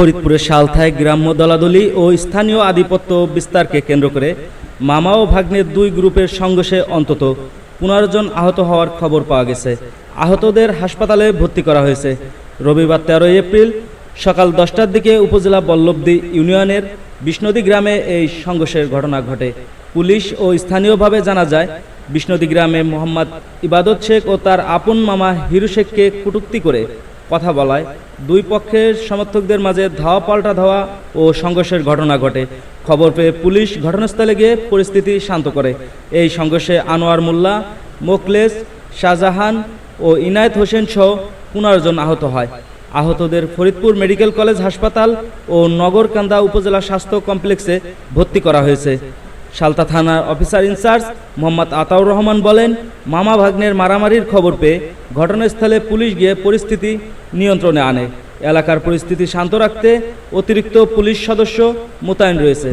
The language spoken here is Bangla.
ফরিদপুরের সালথায় গ্রাম্য দলাদলি ও স্থানীয় আধিপত্য বিস্তারকে কেন্দ্র করে মামা ও ভাগ্নের দুই গ্রুপের সংঘর্ষে অন্তত পনেরো জন আহত হওয়ার খবর পাওয়া গেছে। আহতদের হাসপাতালে ভর্তি করা হয়েছে। রবিবার তেরোই এপ্রিল সকাল দশটার দিকে উপজেলা বল্লভদী ইউনিয়নের বিষ্ণদী গ্রামে এই সংঘর্ষের ঘটনা ঘটে। পুলিশ ও স্থানীয়ভাবে জানা যায়, বিষ্ণদী গ্রামে মোহাম্মদ ইবাদত শেখ ও তার আপন মামা হিরু শেখকে কটূক্তি করে কথা বলায়, দুই পক্ষের সমর্থকদের মাঝে ধাওয়া পাল্টা ধাওয়া ও সংঘর্ষের ঘটনা ঘটে। খবর পেয়ে পুলিশ ঘটনাস্থলে গিয়ে পরিস্থিতি শান্ত করে। এই সংঘর্ষে আনোয়ার মোল্লা মোকলেস শাহজাহান ও ইনায়েত হোসেন সহ পনেরো জন আহত হয়। আহতদের ফরিদপুর মেডিকেল কলেজ হাসপাতাল ও নগরকান্দা উপজেলা স্বাস্থ্য কমপ্লেক্সে ভর্তি করা হয়েছে। সালতা থানার officer in charge Mohammad Ataur Rahman বলেন, মামা ভাগ্নের মারামারির খবর পেয়ে ঘটনাস্থলে পুলিশ গিয়ে পরিস্থিতি নিয়ন্ত্রণে আনে। এলাকার পরিস্থিতি শান্ত রাখতে অতিরিক্ত পুলিশ সদস্য মোতায়েন রয়েছে।